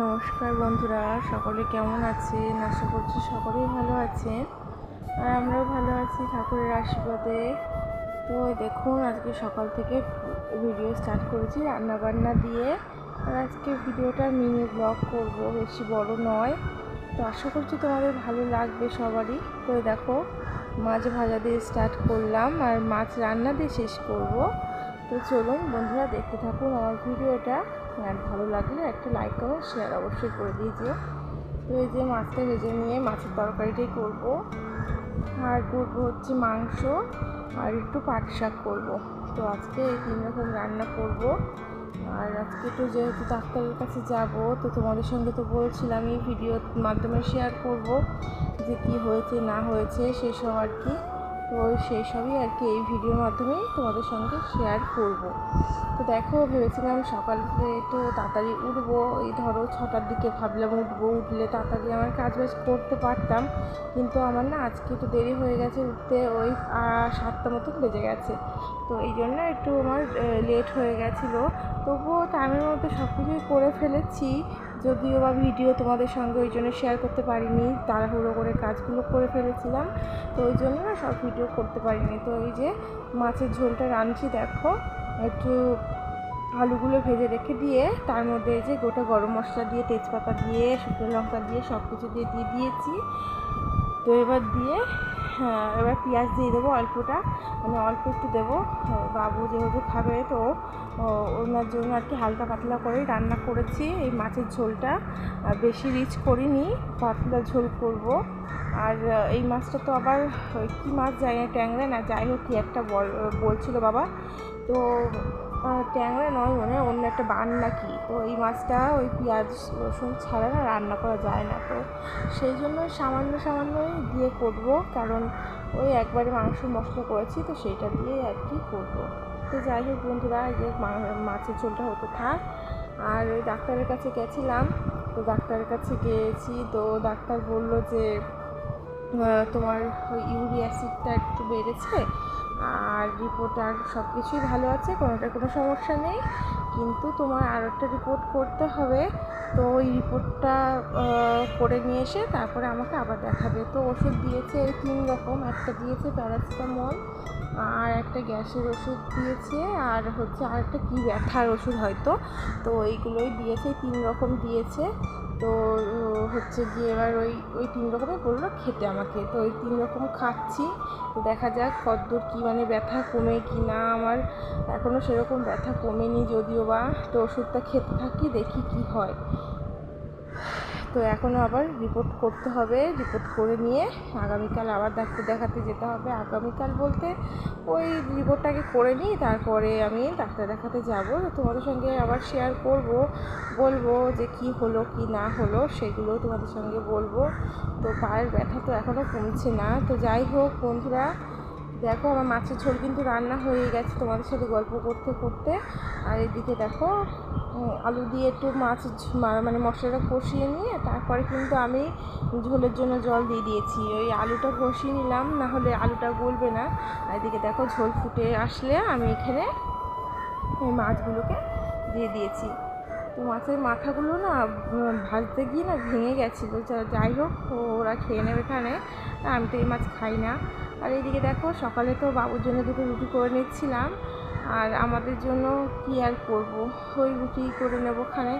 নমস্কার বন্ধুরা, সকলে কেমন আছেন? আশা করছি সকলেই ভালো আছেন। আর আমরাও ভালো আছি ঠাকুরের আশীর্বাদে। তো দেখুন, আজকে সকাল থেকে ভিডিও স্টার্ট করেছি রান্না বান্না দিয়ে। আর আজকে ভিডিওটা মিনি ব্লগ করব, বেশি বড় নয়। তো আশা করছি তোমাদের ভালো লাগবে সবারই। তো দেখো, মাছ ভাজা দিয়ে স্টার্ট করলাম আর মাছ রান্না দিয়ে শেষ করব। তো চলুন বন্ধুরা, দেখতে থাকুন আমার ভিডিওটা। আর ভালো লাগলে একটা লাইক কমেন্ট শেয়ার অবশ্যই করে দিয়েছিও তো এই যে মাছটা ভেজে নিয়ে মাছের তরকারিটাই করব। আর করব হচ্ছে মাংস, আর একটু পাট শাক করব। তো আজকে এই তিন রকম রান্না করব। আর আজকে তো যেহেতু ডাক্তারের কাছে যাব, তো তোমাদের সঙ্গে তো বলছিলাম এই ভিডিওর মাধ্যমে শেয়ার করব যে কি হয়েছে, না হয়েছে, সেসব আর কি। তো সেই সবই আর কি এই ভিডিওর মাধ্যমেই তোমাদের সঙ্গে শেয়ার করব। তো দেখো, ভেবেছিলাম সকালে একটু তাড়াতাড়ি উঠবো। এই ধরো ছটার দিকে ভাবলাম উঠবো, উঠলে তাড়াতাড়ি আমার কাজ বাজ করতে পারতাম। কিন্তু আমার না আজকে একটু দেরি হয়ে গেছে উঠতে, ওই সাতটা মতন বেজে গেছে। তো এই জন্য একটু আমার লেট হয়ে গেছিল। তবুও টাইমের মধ্যে সব কিছুই করে ফেলেছি। যদিও বা ভিডিও তোমাদের সঙ্গে ওই জন্য শেয়ার করতে পারিনি, তাড়াহুড়ো করে কাজগুলো করে ফেলেছিলাম, তো ওই জন্য না সব ভিডিও করতে পারিনি। তো এই যে মাছের ঝোলটা রাঁধছি, দেখো, একটু আলুগুলো ভেজে রেখে দিয়ে, তার মধ্যে যে গোটা গরম মশলা দিয়ে, তেজপাতা দিয়ে, শুকনো লঙ্কা দিয়ে সব কিছু দিয়ে দিয়ে দিয়েছি। তো এবার দিয়ে এবার পেঁয়াজ দিয়ে দেবো অল্পটা মানে অল্প একটু দেবো। বাবু যেহেতু খাবে, তো ওনার জন্য আর কি হালকা পাতলা করে রান্না করেছি, এই মাছের ঝোলটা। বেশি রিচ করিনি, পাতলা ঝোল করব। আর এই মাছটা তো আবার কী মাছ যায় না, ট্যাংরা না, যাই হোক, কী একটা বলছিল বাবা। তো ট্যাংরা নয় মনে হয়, অন্য একটা বান নাকি তো এই মাছটা ওই পেঁয়াজ, রসুন ছাড়া না রান্না করা যায় না। তো সেই জন্য সামান্য, সামান্যই দিয়ে করব। কারণ ওই একবারে মাংস মশলা করেছি, তো সেইটা দিয়ে আর কি করব। তো যাই হোক বন্ধুরা যে মাছের ঝোলটা হতে থাক। আর ওই ডাক্তারের কাছে গেছিলাম, তো ডাক্তারের কাছে গিয়েছি তো ডাক্তার বলল যে তোমার ওই অ্যাসিডটা একটু বেড়েছে। আর রিপোর্ট আর সব কিছুই ভালো আছে কোনোটা কোনো সমস্যা নেই। কিন্তু তোমার আর একটা রিপোর্ট করতে হবে। তো ওই রিপোর্টটা করে নিয়ে এসে তারপরে আমাকে আবার দেখাবে। তো ওষুধ দিয়েছে এই তিন রকম। একটা দিয়েছে প্যারাসিটামল আর একটা গ্যাসের ওষুধ দিয়েছে, আর হচ্ছে আর একটা কী ব্যথার ওষুধ হয়তো। তো এইগুলোই দিয়েছে তিন রকম দিয়েছে। তো হচ্ছে গিয়ে এবার ওই ওই তিন রকমই বলল, খেতে আমাকে। তো ওই তিন রকম খাচ্ছি। তো দেখা যাক কতদূর কী মানে ব্যথা কমে কি না। আমার এখনও সেরকম ব্যথা কমেনি যদিও বা। তো ওষুধটা খেতে থাকি, দেখি কি হয়। তো এখনও আবার রিপোর্ট করতে হবে রিপোর্ট করে নিয়ে আগামীকাল আবার ডাক্তার দেখাতে যেতে হবে। আগামীকাল বলতে ওই রিপোর্টটাকে করে নিই তারপরে আমি ডাক্তার দেখাতে যাব। তোমাদের সঙ্গে আবার শেয়ার করব, বলব যে কি হলো, কি না হলো সেগুলো তোমাদের সঙ্গে বলব। তো পায়ের ব্যথা তো এখনও কমছে না। তো যাই হোক বন্ধুরা দেখো আমার মাছের ঝোল কিন্তু রান্না হয়ে গেছে তোমাদের সাথে গল্প করতে করতে। আর এদিকে দেখো আলু দিয়ে একটু মাছ মানে মশলাটা কষিয়ে নিয়ে তারপরে কিন্তু আমি ঝোলের জন্য জল দিয়ে দিয়েছি। ওই আলুটা কষিয়ে নিলাম, না হলে আলুটা গলবে না। এদিকে দেখো ঝোল ফুটে আসলে আমি এখানে ওই মাছগুলোকে দিয়ে দিয়েছি। তো মাছের মাথাগুলো না ভাজতে গিয়ে না ভেঙে গেছিল। যাই হোক ওরা খেয়ে নেবে এখানে। আমি তো এই মাছ খাই না। আর এইদিকে দেখো, সকালে তো বাবুর জন্য দুটো রুটি করে নিচ্ছিলাম। আর আমাদের জন্য কি আর করব? ওই রুটি করে নেব খানে।